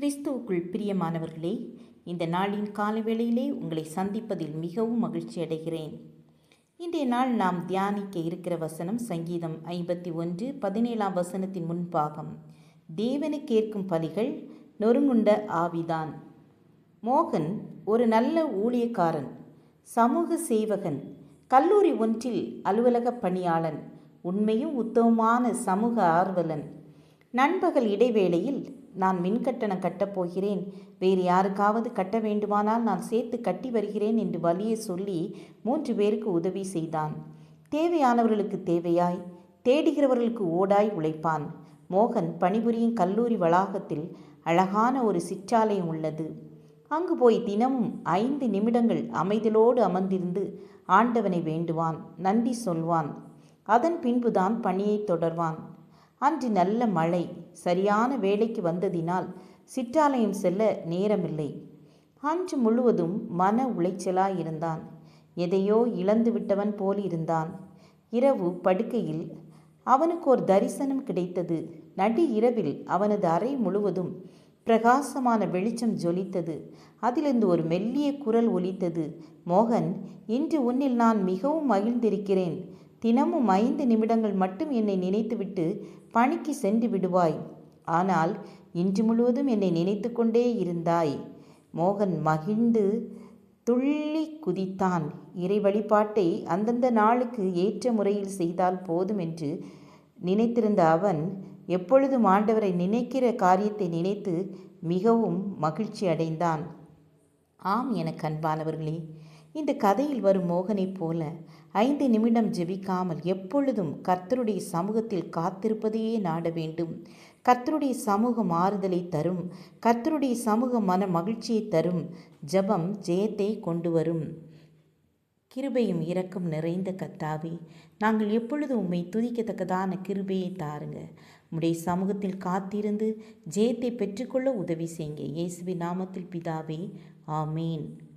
கிறிஸ்துவுக்குள் பிரியமானவர்களே இந்த நாளின் காலை வேளையிலே உங்களை சந்திப்பதில் மிகவும் மகிழ்ச்சி அடைகிறேன். இன்றைய நாள் நாம் தியானிக்க இருக்கிற வசனம் சங்கீதம் ஐம்பத்தி ஒன்று பதினேழாம் வசனத்தின் முன்பாகம். தேவனை கேட்கும் பலிகள் நொறுங்குண்ட ஆவிதான். மோகன் ஒரு நல்ல ஊழியக்காரன் சமூக சேவகன் கல்லூரி ஒன்றில் அலுவலக பணியாளன் உண்மையும் உத்தமமான சமூக ஆர்வலன். நண்பகல் இடைவேளையில் நான் மின்கட்டணம் கட்டப் போகிறேன். வேறு யாருக்காவது கட்ட வேண்டுமானால் நான் சேர்த்து கட்டி வருகிறேன் என்று வழியை சொல்லி மூன்று பேருக்கு உதவி செய்தான். தேவையானவர்களுக்கு தேவையாய். தேடுகிறவர்களுக்கு ஓடாய் உழைப்பான். மோகன் பணிபுரியும் கல்லூரி வளாகத்தில் அழகான ஒரு சிற்றாலயம் உள்ளது. அங்கு போய் தினமும் ஐந்து நிமிடங்கள் அமைதலோடு அமர்ந்திருந்து ஆண்டவனை வேண்டுவான் நன்றி சொல்வான். அதன் பின்புதான் பணியை தொடர்வான். அன்று நல்ல மழை சரியான வேலைக்கு வந்ததினால் சிற்றாலயம் செல்ல நேரமில்லை. அன்று முழுவதும் மன உளைச்சலாயிருந்தான். எதையோ இழந்து விட்டவன் போல் இருந்தான் இரவு படுக்கையில் அவனுக்கு ஒரு தரிசனம் கிடைத்தது. நடு இரவில் அவனது அறை முழுவதும் பிரகாசமான வெளிச்சம் ஜொலித்தது. அதிலிருந்து ஒரு மெல்லிய குரல் ஒலித்தது. மோகன் இன்று உன்னில் நான் மிகவும் மகிழ்ந்திருக்கிறேன். தினமும் ஐந்து நிமிடங்கள் மட்டும் என்னை நினைத்துவிட்டு பணிக்கு சென்று விடுவாய். ஆனால் இன்று முழுவதும் என்னை நினைத்து கொண்டே இருந்தாய். மோகன் மகிழ்ந்து துள்ளி குதித்தான். இறை வழிபாட்டை அந்தந்த நாளுக்கு ஏற்ற முறையில் செய்தால் போதும் என்று நினைத்திருந்த அவன் எப்பொழுதும் ஆண்டவரை நினைக்கிற காரியத்தை நினைத்து மிகவும் மகிழ்ச்சி அடைந்தான் ஆம் என கண்பானவர்களே இந்த கதையில் வரும் மோகனைப் போல ஐந்து நிமிடம் ஜெபிக்காமல் எப்பொழுதும் கர்த்தருடைய சமூகத்தில் காத்திருப்பதையே நாட வேண்டும். கர்த்தருடைய சமூக மாறுதலை தரும் கர்த்தருடைய சமூக மன மகிழ்ச்சியை தரும் ஜபம் ஜெயத்தை கொண்டு வரும். கிருபையும் இரக்கம் நிறைந்த கத்தாவே நாங்கள் எப்பொழுதும் உம்மை துதிக்கத்தக்கதான கிருபையை தாருங்க. உம்முடைய சமூகத்தில் காத்திருந்து ஜெயத்தை பெற்றுக்கொள்ள உதவி செய்யுங்க. இயேசுவி நாமத்தில் பிதாவே ஆமீன்.